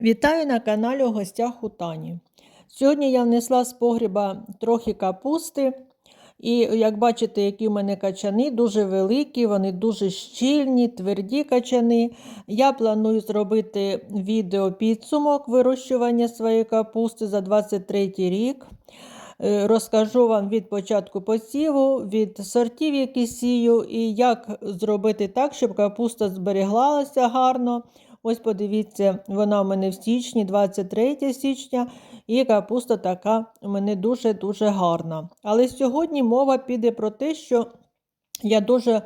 Вітаю на каналі у гостях у Тані. Сьогодні я внесла з погріба трохи капусти. І як бачите, які в мене качани дуже великі, вони дуже щільні, тверді качани. Я планую зробити відео підсумок вирощування своєї капусти за 23 рік. Е, Розкажу вам від початку посіву, від сортів, які сію, і як зробити так, щоб капуста зберіглася гарно. Ось подивіться, вона у мене в січні, 23 січня, і капуста така у мене дуже-дуже гарна. Але сьогодні мова піде про те, що я дуже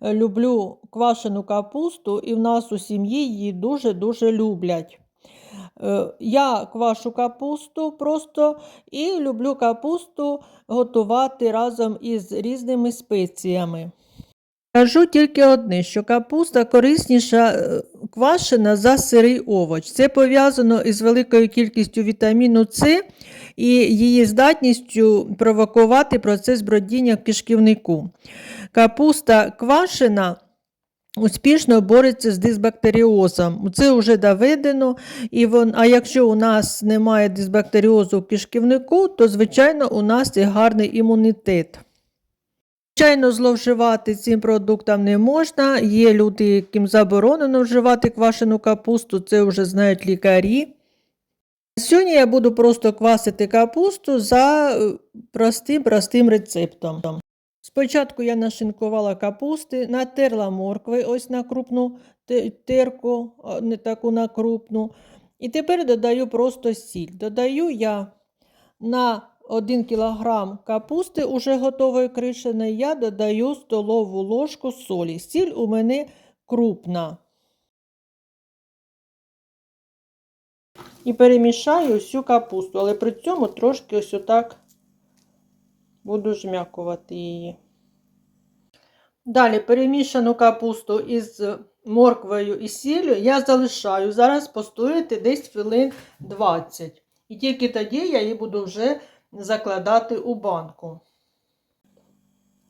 е, люблю квашену капусту, і в нас у сім'ї її дуже-дуже люблять. Е, Я квашу капусту просто і люблю капусту готувати разом із різними спеціями. Кажу тільки одне, що капуста корисніша е, квашена за сирий овоч. Це пов'язано із великою кількістю вітаміну С і її здатністю провокувати процес бродіння в кишківнику. Капуста квашена успішно бореться з дисбактеріозом. Це вже доведено. І вон, а якщо у нас немає дисбактеріозу в кишківнику, то, звичайно, у нас і гарний імунітет. Звичайно, зловживати цим продуктом не можна. Є люди, яким заборонено вживати квашену капусту, це вже знають лікарі. Сьогодні я буду просто квасити капусту за е, простим-простим рецептом. Спочатку я нашинкувала капусти, натерла моркви ось на крупну терку, не таку на крупну. І тепер додаю просто сіль. Додаю я на 1 кг капусти уже готової кришеної, я додаю столову ложку солі. Сіль у мене крупна. І перемішаю всю капусту, але при цьому трошки ось отак буду жмякувати її. Далі перемішану капусту із морквою і сіллю я залишаю. Зараз постояти десь хвилин 20. І тільки тоді я її буду вже закладати у банку.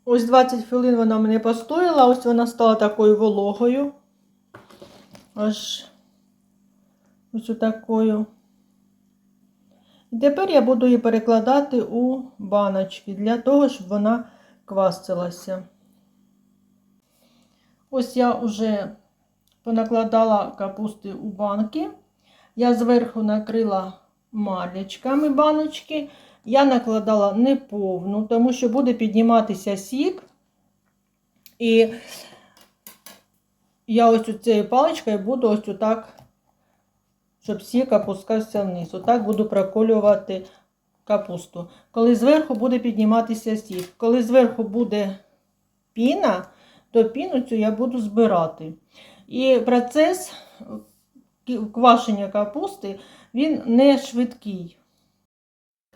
Ось 20 хвилин вона мене постояла, ось вона стала такою вологою. Аж ось такою. І тепер я буду її перекладати у баночки для того, щоб вона квасилася. Ось я вже понакладала капусти у банки. Я зверху накрила малячками баночки. Я накладала неповну, тому що буде підніматися сік. І я ось цією паличкою буду ось отак, щоб сік опускався вниз. Отак буду проколювати капусту. Коли зверху буде підніматися сік. Коли зверху буде піна, то піну цю я буду збирати. І процес квашення капусти, він не швидкий.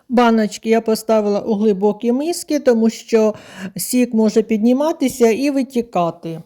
Баночки я поставила у глибокі миски, тому що сік може підніматися і витікати.